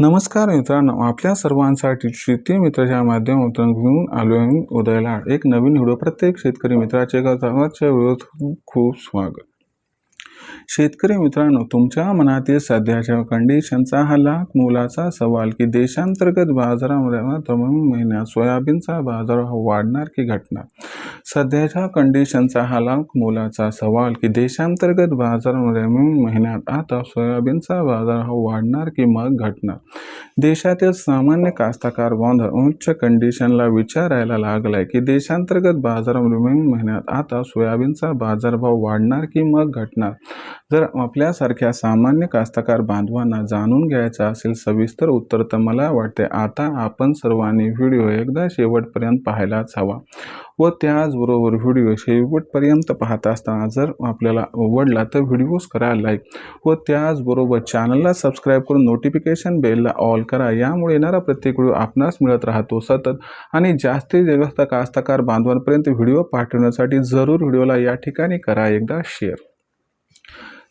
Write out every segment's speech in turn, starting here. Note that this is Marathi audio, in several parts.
नमस्कार मित्रांनो आपल्या सर्वांसाठी शेती मित्राच्या माध्यमातून घेऊन आलो आहे उदयला एक नवीन व्हिडिओ. प्रत्येक शेतकरी मित्राचे सर्वांच्या व्हिडिओत खूप स्वागत. शेतकरी मित्रांनो तुमच्या मनातील सध्याच्या कंडिशनचा हा लाख मोलाचा सवाल की देशांतर्गत बाजारामध्ये तमाम महिन्यात सोयाबीनचा बाजारभाव वाढणार की घटणार? सध्याच्या कंडिशनचा हा लाख मोलाचा सवाल की देशांतर्गत बाजारामध्ये महिन्यात आता सोयाबीनचा बाजारभाव वाढणार की मग घटणार? देशातील सामान्य कास्तकार बांधव उच्च कंडिशनला विचारायला लागलाय की देशांतर्गत बाजारामध्ये महिन्यात आता सोयाबीनचा बाजारभाव वाढणार की मग घटणार? जर आपल्यासारख्या सामान्य कास्तकार बांधवांना जाणून घ्यायचं असेल सविस्तर उत्तर तर मला वाटते आता आपण सर्वांनी व्हिडिओ एकदा शेवटपर्यंत पाहायलाच हवा. व त्याचबरोबर व्हिडिओ शेवटपर्यंत पाहत असताना जर आपल्याला आवडला तर व्हिडिओज करा लाईक व त्याचबरोबर चॅनलला सबस्क्राईब करून नोटिफिकेशन बेलला ऑल करा. यामुळे येणारा प्रत्येक व्हिडिओ आपणास मिळत राहतो सतत. आणि जास्तीत जास्त कास्तकार बांधवांपर्यंत व्हिडिओ पाठवण्यासाठी जरूर व्हिडिओला या ठिकाणी करा एकदा शेअर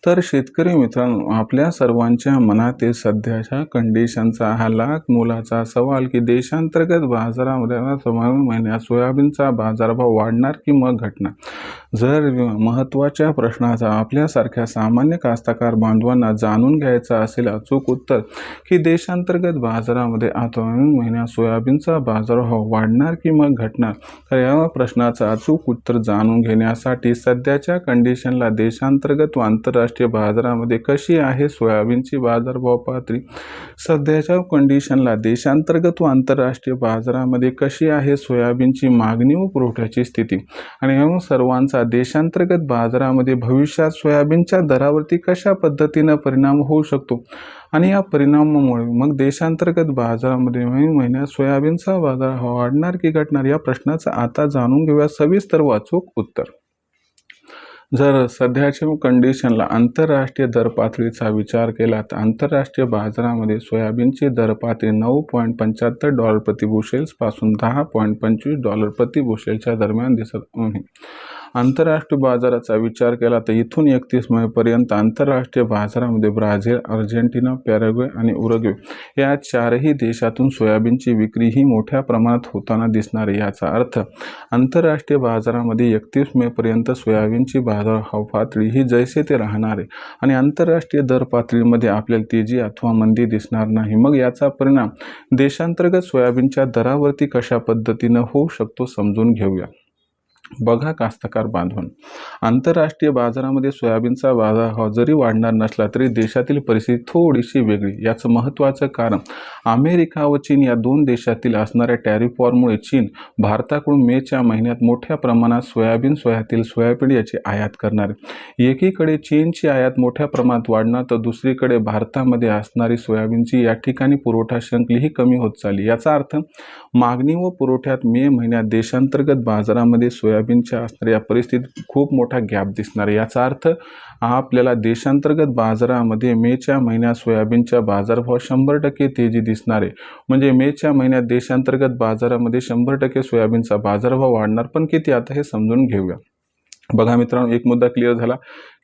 तर शेतकरी मित्रांनो आपल्या सर्वांच्या मनातील सध्याच्या कंडिशनचा हा लाख मोलाचा सवाल की देशांतर्गत बाजारामध्ये समान महिन्यात सोयाबीनचा बाजारभाव वाढणार की मग घटणार? जर महत्त्वाच्या प्रश्नाचा आपल्यासारख्या सामान्य कास्तकार बांधवांना जाणून घ्यायचा असेल अचूक उत्तर की देशांतर्गत बाजारामध्ये आता महिन्यात सोयाबीनचा बाजारभाव वाढणार की मग घटणार? तर या प्रश्नाचं अचूक उत्तर जाणून घेण्यासाठी सध्याच्या कंडिशनला देशांतर्गत व आंतरराष्ट्रीय बाजारामध्ये कशी आहे सोयाबीनची बाजारभाव पातळी सध्याच्या कंडिशनला देशांतर्गत व आंतरराष्ट्रीय बाजारामध्ये कशी आहे सोयाबीनची मागणी व पुरवठ्याची स्थिती? आणि सर्वांचा सोयाबीनचा देशांतर्गत बाजारामध्ये भविष्यात सोयाबीनच्या दरावरती कशा पद्धतीनं परिणाम होऊ शकतो? आणि या परिणामामुळे मग देशांतर्गत बाजारामध्ये मे महिन्यात सोयाबीनचा बाजार वाढणार की घटणार या प्रश्नाचं आता जाणून घेऊया सविस्तर वाचूक उत्तर. जर सध्याच्या कंडिशनला आंतरराष्ट्रीय दर पातळीचा विचार केला तर आंतरराष्ट्रीय बाजारामध्ये सोयाबीनची दर पातळी नऊ पॉईंट पंच्याहत्तर डॉलर प्रति बुशेल्सपासून दहा पॉईंट पंचवीस डॉलर प्रति बुशेलच्या दरम्यान दिसत आहे. आंतरराष्ट्रीय बाजाराचा विचार केला तर इथून एकतीस मेपर्यंत आंतरराष्ट्रीय बाजारामध्ये ब्राझील अर्जेंटिना पॅराग्वे आणि उरुग्वे या चारही देशातून सोयाबीनची विक्री ही मोठ्या प्रमाणात होताना दिसणार याचा अर्थ आंतरराष्ट्रीय बाजारामध्ये एकतीस मेपर्यंत सोयाबीनची बाजार पातळी ही जैसे ते राहणार आहे आणि आंतरराष्ट्रीय दर पातळीमध्ये आपल्याला तेजी अथवा मंदी दिसणार नाही. मग याचा परिणाम देशांतर्गत सोयाबीनच्या दरावरती कशा पद्धतीनं होऊ शकतो समजून घेऊया. बघा कास्तकार बांधून. आंतरराष्ट्रीय बाजारामध्ये सोयाबीनचा बाजारभाव जरी वाढणार नसला तरी देशातील परिस्थिती थोडीशी वेगळी. याचं महत्त्वाचं कारण अमेरिका व चीन या दोन देशातील असणाऱ्या टॅरिफ वॉरमुळे चीन भारताकडून मेच्या महिन्यात मोठ्या प्रमाणात सोयाबीन सोयातील सोयाबीन याची आयात करणार एकीकडे चीनची आयात मोठ्या प्रमाणात वाढणार तर दुसरीकडे भारतामध्ये असणारी सोयाबीनची या ठिकाणी पुरवठा श्रंखलीही कमी होत चालली. याचा अर्थ मागणी व पुरवठ्यात मे महिन्यात देशांतर्गत बाजारामध्ये सोया सोयाबीनच्या असणाऱ्या परिस्थितीत खूप मोठा गॅप दिसणार याचा अर्थ आपल्याला देशांतर्गत बाजारामध्ये मेच्या महिन्यात सोयाबीनच्या बाजारभाव शंभर टक्के तेजी दिसणार आहे. म्हणजे मेच्या महिन्यात देशांतर्गत बाजारामध्ये शंभर टक्के सोयाबीनचा बाजारभाव वाढणार. पण किती? आता हे समजून घेऊया. बघा मित्रांनो एक मुद्दा क्लिअर झाला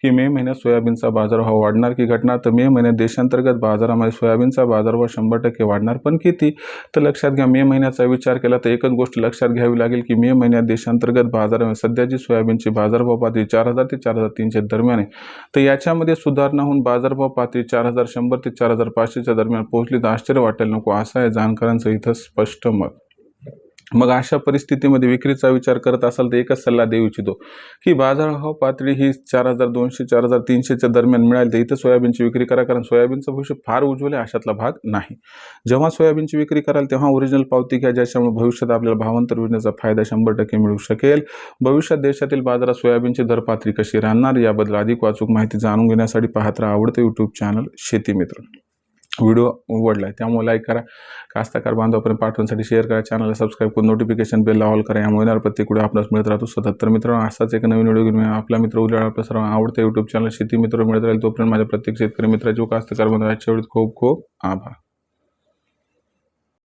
की मे महिन्यात सोयाबीनचा बाजारभाव वाढणार की घटणार? तर मे महिन्यात देशांतर्गत बाजारामध्ये सोयाबीनचा बाजारभाव शंभर टक्के वाढणार पण किती? तर लक्षात घ्या मे महिन्याचा विचार केला तर एकच गोष्ट लक्षात घ्यावी लागेल की मे महिन्यात देशांतर्गत बाजारामध्ये सध्याची सोयाबीनची बाजारभाव पातळी चार हजार ते चार हजार तीनशे दरम्यान आहे. तर याच्यामध्ये सुधारणा होऊन बाजारभाव पातळी चार हजार शंभर ते चार हजार पाचशेच्या दरम्यान पोहोचली तर आश्चर्य वाटेल नको असं आहे जाणकारांचं इथं स्पष्ट मत. मग अशा परिस्थितीमध्ये विक्रीचा विचार करत असाल तर एकच सल्ला देऊ इच्छितो की बाजारभाव पातळी ही चार हजार दोनशे चार हजार तीनशेच्या दरम्यान मिळाली तर इथं सोयाबीनची विक्री करा. कारण सोयाबीनचं भविष्य फार उज्ज्वल आहे अशातला भाग नाही. जेव्हा सोयाबीनची विक्री कराल तेव्हा ओरिजिनल पावती घ्या ज्याच्यामुळे भविष्यात आपल्याला भावांतर योजनेचा फायदा शंभर टक्के मिळू शकेल. भविष्यात देशातील बाजारात सोयाबीनची दर पातळी कशी राहणार याबद्दल अधिक वाचूक माहिती जाणून घेण्यासाठी पाहत राहा आवडतं यूट्यूब चॅनल शेती मित्र. व्हिडिओ उघडला आहे त्यामुळे लाईक करा. कास्तकार बांधवापर्यंत पाठवण्यासाठी शेअर करा. चॅनलला सबस्क्राईब करून नोटिफिकेशन बेलला ऑल करा. यामुळे येणार प्रत्येक व्हिडिओ आपल्यास मिळत राहतो. सतत तर मित्रांनो असाच एक नवीन व्हिडिओ घेऊन आपला मित्र उद्या आपल्या सर्व आवडतं यूट्यूब चॅनल शेती मित्र मिळत राहील तोपर्यंत माझ्या प्रत्येक शेतकरी मित्राची कास्तकार बांधवाच्या वेळेत खूप खूप आभार.